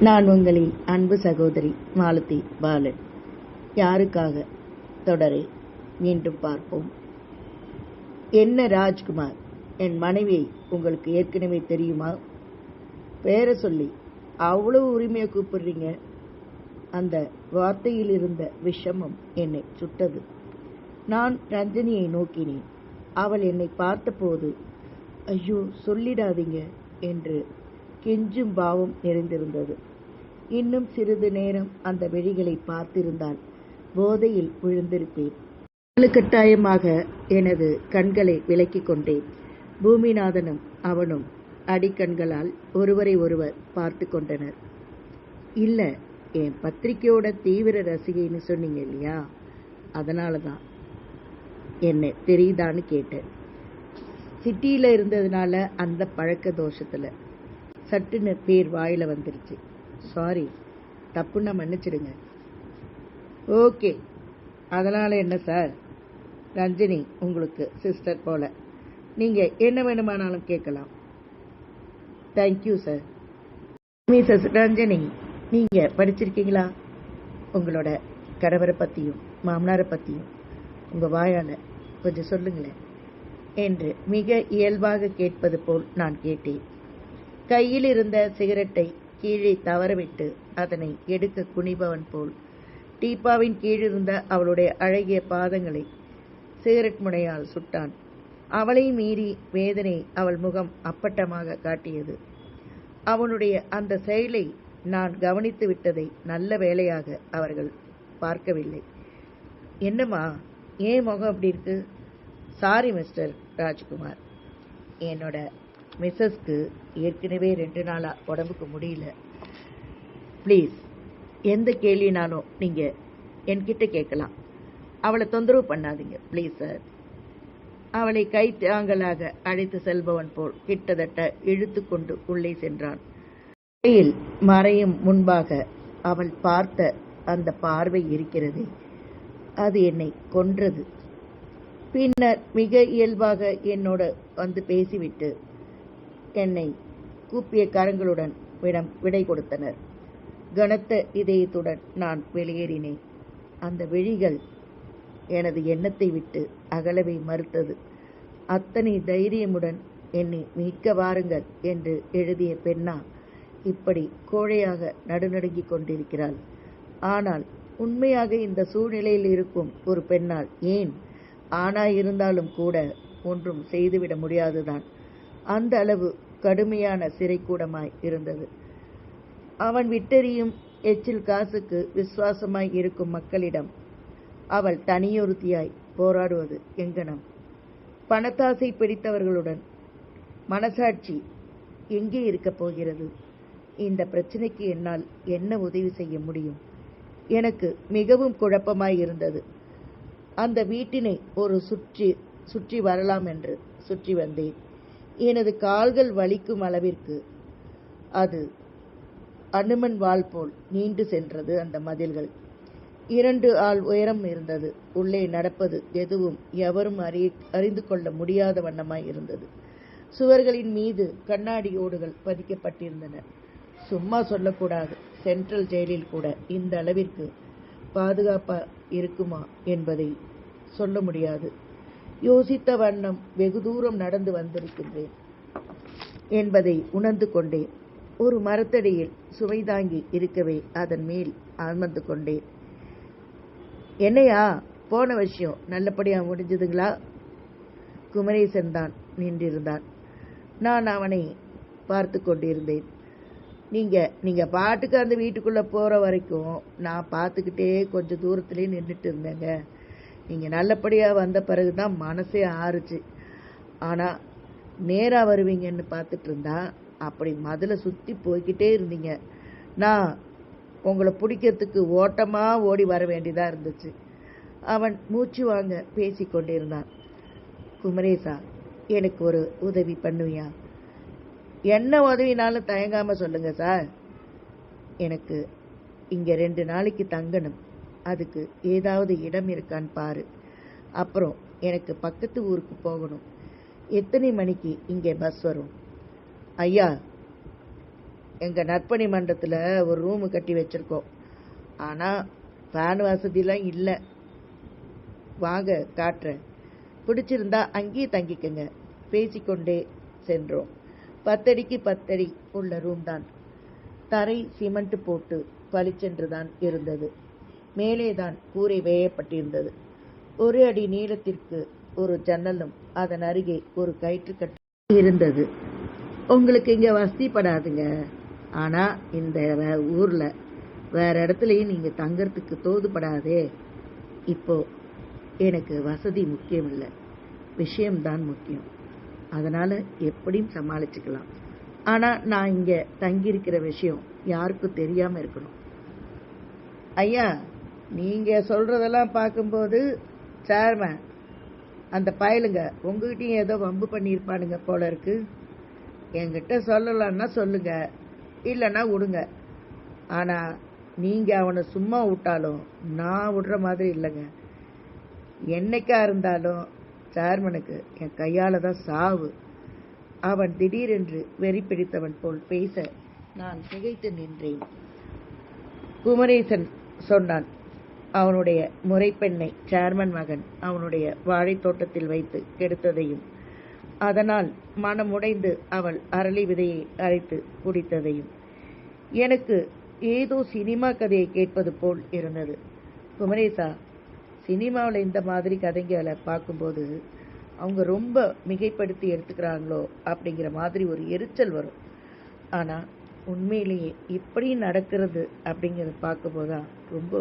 நான் உங்களின் அன்பு சகோதரி மாலதி பாலன். யாருக்காக? தொடரை மீண்டும் பார்ப்போம். என்ன ராஜ்குமார் என் மனைவியை உங்களுக்கு ஏற்கனவே தெரியுமா? பேரை சொல்லி அவ்வளவு உரிமையை கூப்பிடுறீங்க. அந்த வார்த்தையில் இருந்த விஷமம் என்னை சுட்டது. நான் ரஞ்சனியை நோக்கினேன். அவள் என்னை பார்த்தபோது ஐயோ சொல்லிடாதீங்க என்று கெஞ்சும் பாவம் நிறைந்திருந்தது. இன்னும் சிறிது நேரம் அந்த விழிகளை பார்த்திருந்தால் போதையில் விழுந்திருப்பேன். வலுக்கட்டாயமாக எனது கண்களை விலக்கிக் கொண்டேன். பூமிநாதனும் அவனும் அடிக்கண்களால் ஒருவரை ஒருவர் பார்த்து கொண்டனர். இல்ல என் பத்திரிக்கையோட தீவிர ரசிகைன்னு சொன்னீங்க இல்லையா? அதனால தான் என்ன தெரியுதான்னு கேட்டேன். சிட்டியில் இருந்ததுனால அந்த பழக்க தோஷத்தில். சட்டுன்னு பேர் வாயில் வந்துருச்சு. சாரி தப்புன்னா மன்னிச்சிடுங்க. ஓகே அதனால் என்ன சார் ரஞ்சினி உங்களுக்கு சிஸ்டர் போல. நீங்கள் என்ன வேணுமானாலும் கேட்கலாம். தேங்க்யூ சார் மிஸ்ஸஸ் ரஞ்சனி நீங்கள் படிச்சிருக்கீங்களா? உங்களோட கணவரை பற்றியும் மாமனாரை பற்றியும் உங்கள் வாயால் கொஞ்சம் சொல்லுங்களேன். என்று மிக இயல்பாக கேட்பது போல் நான் கேட்டேன். கையில் இருந்த சிகரெட்டை கீழே தவறவிட்டு அதனை எடுக்க குனிபவன் போல். டீப்பாவின் கீழிருந்த அவளுடைய அழகிய பாதங்களை சிகரெட் முனையால் சுட்டான். அவளை மீறி வேதனை அவள் முகம் அப்பட்டமாக காட்டியது. அவனுடைய அந்த செயலை நான் கவனித்து விட்டதை நல்ல வேலையாக அவர்கள் பார்க்கவில்லை. என்னம்மா ஏன் முகம் அப்படி இருக்கு? Sorry mister Rajkumar. என்னோட மிஸ்ஸஸ்க்கு ஏற்கனவே ரெண்டு நாளாக உடம்புக்கு முடியல. ப்ளீஸ் எந்த கேள்வினாலும் நீங்கள் என்கிட்ட கேட்கலாம். அவளை தொந்தரவு பண்ணாதீங்க ப்ளீஸ் சார் அவளை கை தாங்கலாக அழைத்து செல்பவன் போல் கிட்டத்தட்ட இழுத்து கொண்டு உள்ளே சென்றான். இடையில் மறையும் முன்பாக அவள் பார்த்த அந்த பார்வை இருக்கிறது அது என்னை கொன்றது. பின்னர் மிக இயல்பாக என்னோட வந்து பேசிவிட்டு என்னை கூப்பிய கரங்களுடன் விடம் விடை கொடுத்தனர். கனத்த இதயத்துடன் நான் வெளியேறினேன். அந்த விழிகள் எனது எண்ணத்தை விட்டு அகலவே மறுத்தது. அத்தனை தைரியமுடன் என்னை மீட்க வாருங்கள் என்று எழுதிய பெண்ணா இப்படி கோழையாக நடுநடுங்கிக் கொண்டிருக்கிறாள். ஆனால் உண்மையாக இந்த சூழ்நிலையில் இருக்கும் ஒரு பெண்ணால் ஏன் ஆணாய் இருந்தாலும் கூட ஒன்றும் செய்துவிட முடியாதுதான். அந்த அளவு கடுமையான சிறைக்கூடமாய் இருந்தது. அவன் விட்டெறியும் எச்சில் காசுக்கு விசுவாசமாய் இருக்கும் மக்களிடம் அவள் தனியொருத்தியாய் போராடுவது எங்கனம்? பணத்தாசை பிடித்தவர்களுடன் மனசாட்சி எங்கே இருக்கப் போகிறது? இந்த பிரச்சனைக்கு என்னால் என்ன உதவி செய்ய முடியும்? எனக்கு மிகவும் குழப்பமாய் இருந்தது. அந்த வீட்டினை ஒரு சுற்றி சுற்றி வரலாம் என்று சுற்றி வந்தேன். எனது கால்கள் வலிக்கும் அளவிற்கு. அது அனுமன் வாள் போல் நீண்டு சென்றது அந்த மதில்கள். இரண்டு ஆள் உயரம் இருந்தது. உள்ளே நடப்பது எதுவும் எவரும் அறி அறிந்து கொள்ள முடியாத வண்ணமாய் இருந்தது. சுவர்களின் மீது கண்ணாடி ஓடுகள் பதிக்கப்பட்டிருந்தன. சும்மா சொல்லக்கூடாது. சென்ட்ரல் ஜெயிலில் கூட இந்த அளவிற்கு பாதுகாப்பா இருக்குமா என்பதை சொல்ல முடியாது. யோசித்த வண்ணம் வெகு தூரம் நடந்து வந்திருக்கின்றேன் என்பதை உணர்ந்து கொண்டேன். ஒரு மரத்தடியில் சுவை தாங்கி இருக்கவே அதன் மேல் அமர்ந்து கொண்டேன். என்னையா போன விஷயம் நல்லபடியா முடிஞ்சதுங்களா? குமரேசன் தான் நின்றிருந்தான். நான் அவனை பார்த்து கொண்டிருந்தேன். நீங்க நீங்க பாட்டுக்கு அந்த வீட்டுக்குள்ள போற வரைக்கும் நான் பார்த்துக்கிட்டே கொஞ்சம் தூரத்திலே நின்றுட்டு இருந்தேங்க. நீங்கள் நல்லபடியாக வந்த பிறகு தான் மனசே ஆறுச்சு. ஆனால் நேராக வருவீங்கன்னு பார்த்துட்டு இருந்தா அப்படி மதில் சுற்றி போய்கிட்டே இருந்தீங்க. நான் உங்களை பிடிக்கிறதுக்கு ஓட்டமாக ஓடி வர வேண்டியதாக இருந்துச்சு. அவன் மூச்சு வாங்க பேசி கொண்டிருந்தான். குமரேசா எனக்கு ஒரு உதவி பண்ணுவியா? என்ன உதவினாலும் தயங்காமல் சொல்லுங்கள் சார். எனக்கு இங்கே ரெண்டு நாளைக்கு தங்கணும். அதுக்கு ஏதாவது இடம் இருக்கான்னு பாரு. அப்புறம் எனக்கு பக்கத்து ஊருக்கு போகணும். எத்தனை மணிக்கு இங்கே பஸ் வரும்? ஐயா எங்கள் நற்பணி மன்றத்தில் ஒரு ரூமு கட்டி வச்சுருக்கோம். ஆனால் ஃபேன் வசதிலாம் இல்லை. வாங்க காட்டுறேன். பிடிச்சிருந்தா அங்கேயே தங்கிக்கங்க. பேசிக்கொண்டே சென்றோம். பத்தடிக்கு பத்தடி உள்ள ரூம் தான். தரை சிமெண்ட் போட்டு பளிச்சென்று தான் இருந்தது. மேலே தான் கூரை வேயப்பட்டிருந்தது. ஒரு அடி நீளத்திற்கு ஒரு ஜன்னலும் அதன் அருகே ஒரு கயிற்றுக்கட்டு இருந்தது. உங்களுக்கு இங்க வசதிப்படாதுங்க. ஆனா இந்த வே- ஊர்ல வேற இடத்துலயும் நீங்க தங்கறதுக்கு தோதுபடாதே இப்போ எனக்கு வசதி முக்கியம் இல்லை விஷயம்தான் முக்கியம். அதனால எப்படியும் சமாளிச்சுக்கலாம். ஆனா நான் இங்க தங்கியிருக்கிற விஷயம் யாருக்கும் தெரியாம இருக்கணும். ஐயா நீங்கள் சொல்கிறதெல்லாம் பார்க்கும்போது சேர்மேன் அந்த பயலுங்க உங்ககிட்டயும் ஏதோ வம்பு பண்ணியிருப்பானுங்க போல இருக்கு. என்கிட்ட சொல்லலான்னா சொல்லுங்க இல்லைன்னா விடுங்க. ஆனால் நீங்கள் அவனை சும்மா விட்டாலும் நான் விடுற மாதிரி இல்லைங்க. என்னைக்கா இருந்தாலும் சேர்மனுக்கு என் கையால் தான் சாவு. அவன் திடீரென்று வெறி பிடித்தவன் போல் பேச நான் திகைத்து நின்றேன். குமரேசன் சொன்னான் அவனுடைய முறைப்பெண்ணை சேர்மன் மகன் அவனுடைய வாழைத் தோட்டத்தில் வைத்து கெடுத்ததையும் அதனால் மனமுடைந்து அவள் அரளி விதையை அரைத்து குடித்ததையும். எனக்கு ஏதோ சினிமா கதையை கேட்பது போல் இருந்தது. குமரேசா சினிமாவில் இந்த மாதிரி கதைங்களை பார்க்கும்போது அவங்க ரொம்ப மிகைப்படுத்தி எடுத்துக்கிறாங்களோ அப்படிங்கிற மாதிரி ஒரு எரிச்சல் வரும். ஆனால் உண்மையிலேயே இப்படி நடக்கிறது அப்படிங்கிறத பார்க்கும்போது தான் ரொம்ப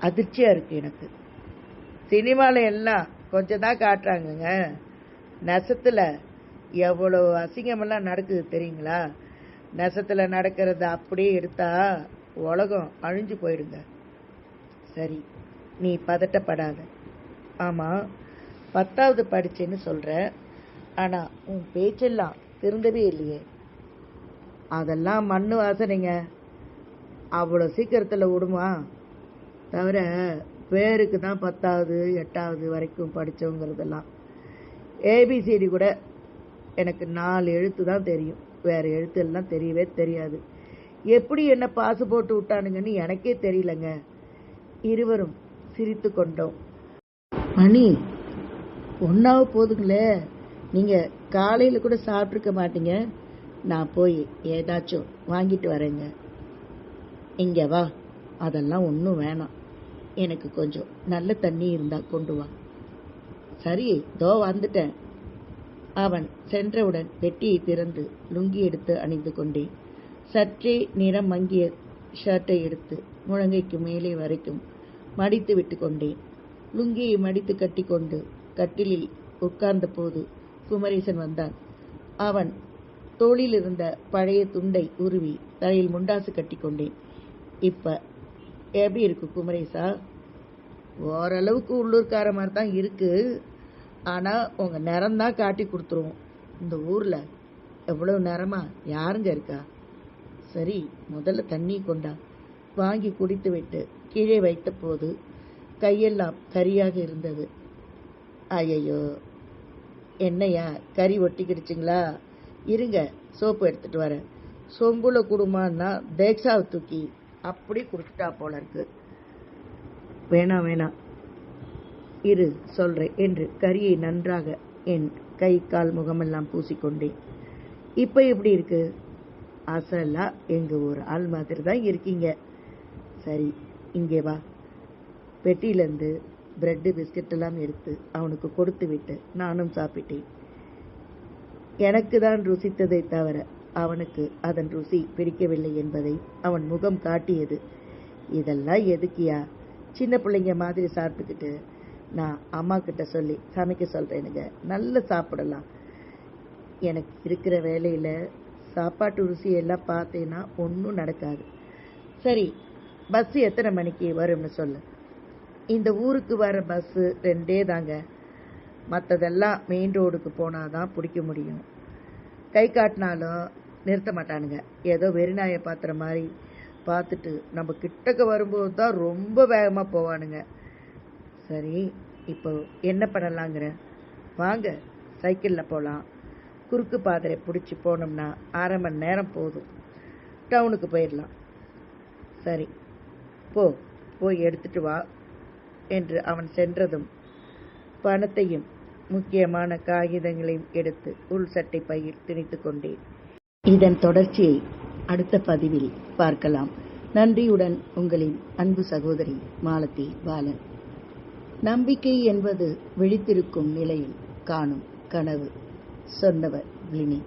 அதிர்ச்சியாக இருக்குது எனக்கு. சினிமாவில் எல்லாம் கொஞ்சம் தான் காட்டுறாங்கங்க. நெசத்தில் எவ்வளோ அசிங்கமெல்லாம் நடக்குது தெரியுங்களா? நெசத்தில் நடக்கிறத அப்படியே எடுத்தா உலகம் அழிஞ்சு போயிடுங்க. சரி நீ பதட்டப்படாத. ஆமாம் பத்தாவது படிச்சேன்னு சொல்கிற ஆனால் உன் பேச்செல்லாம் திருந்தவே இல்லையே. அதெல்லாம் மண்ணு வாசனைங்க. அவ்வளோ சீக்கிரத்தில் விடுமா? தவிர பேருக்கு தான் பத்தாவது எட்டாவது வரைக்கும் படித்தவங்கிறதெல்லாம் ஏபிசிடி கூட எனக்கு நாலு எழுத்து தான் தெரியும். வேறு எழுத்து எல்லாம் தெரியவே தெரியாது. எப்படி என்ன பாசு போட்டு விட்டானுங்கன்னு எனக்கே தெரியலங்க. இருவரும் சிரித்து கொண்டோம். மணி ஒன்றாவது போதுங்களே. நீங்கள் காலையில் கூட சாப்பிட்ருக்க மாட்டீங்க. நான் போய் ஏதாச்சும் வாங்கிட்டு வரேங்க. இங்கே வா. அதெல்லாம் ஒன்றும் வேணாம். எனக்கு கொஞ்சம் நல்ல தண்ணி இருந்தால் கொண்டு வா. சரி தோ வந்துட்டேன். அவன் சென்றவுடன் பெட்டியை திறந்து லுங்கி எடுத்து அணிந்து கொண்டேன். சற்றே நிறம் மங்கிய ஷர்ட்டை எடுத்து முழங்கைக்கு மேலே வரைக்கும் மடித்து விட்டு கொண்டேன். லுங்கியை மடித்து கட்டிக்கொண்டு கட்டிலில் உட்கார்ந்த போது குமரேசன் வந்தான். அவன் தோளில் இருந்த பழைய துண்டை உருவி தலையில் முண்டாசு கட்டிக்கொண்டேன். இப்ப எப்படி இருக்கு குமரேசா ஓரளவுக்கு உள்ளூர்கார மாதிரி தான் இருக்கு. ஆனா உங்க நிறம் தான் காட்டி கொடுத்துருவோம் இந்த ஊர்ல எவ்வளவு நேரமா யாருங்க இருக்கா? சரி முதல்ல தண்ணி கொண்டா. வாங்கி குடித்து விட்டு கீழே வைத்த போது கையெல்லாம் கரியாக இருந்தது. ஐயையோ என்னையா கறி ஒட்டிக்கிடுச்சிங்களா? இருங்க சோப்பு எடுத்துட்டு வரேன். சொம்புல குடுமான்னா தேக்ஸாவை தூக்கி அப்படி குடிச்சிட்டா போல இருக்கு. வேணாம் வேணாம் இரு சொல்றேன் என்று கரியை நன்றாக என் கை கால் முகமெல்லாம் பூசிக்கொண்டேன். இப்போ எப்படி இருக்கு? அசலா எங்க ஒரு ஆள் மாதிரி தான் இருக்கீங்க. சரி இங்கே வா. பெட்டியிலேருந்து பிரெட்டு பிஸ்கட் எல்லாம் எடுத்து அவனுக்கு கொடுத்து விட்டு நானும் சாப்பிட்டேன். எனக்கு தான் ருசித்ததை தவிர அவனுக்கு அதன் ருசி பிடிக்கவில்லை என்பதை அவன் முகம் காட்டியது. இதெல்லாம் எதுக்கியா? சின்ன பிள்ளைங்க மாதிரி சாப்பிட்டுக்கிட்டு நான் அம்மா கிட்ட சொல்லி சமைக்க சொல்கிறேனுங்க நல்லா சாப்பிடலாம். எனக்கு இருக்கிற வேலையில் சாப்பாட்டு ருசி எல்லாம் பார்த்தேன்னா ஒன்றும் நடக்காது. சரி பஸ் எத்தனை மணிக்கு வரும்னு சொல்லு. இந்த ஊருக்கு வர பஸ்ஸு ரெண்டே தாங்க மற்றதெல்லாம் மெயின் ரோடுக்கு போனால் தான் பிடிக்க முடியும். கை காட்டினாலும் நிறுத்த மாட்டானுங்க. ஏதோ வெறிநாயை பார்த்துற மாதிரி பார்த்துட்டு நம்ம கிட்டக்க வரும்போது தான் ரொம்ப வேகமாக போவானுங்க. சரி இப்போ என்ன பண்ணலாங்கிற? வாங்க சைக்கிளில் போகலாம் குறுக்கு பாதையை பிடிச்சி போனோம்னா அரை மணி நேரம் போதும். டவுனுக்கு போயிடலாம். சரி போ போய் எடுத்துட்டு வா என்று அவன் சென்றதும் பணத்தையும் முக்கியமான காகிதங்களையும் எடுத்து உள் சட்டை பையில் திணித்துக் கொண்டேன். இதன் தொடர்ச்சியை அடுத்த பதிவில் பார்க்கலாம். நன்றியுடன் உங்களின் அன்பு சகோதரி மாலதி பாலன். நம்பிக்கை என்பது விழித்திருக்கும் நிலையில் காணும் கனவு. சொன்னவர் லினி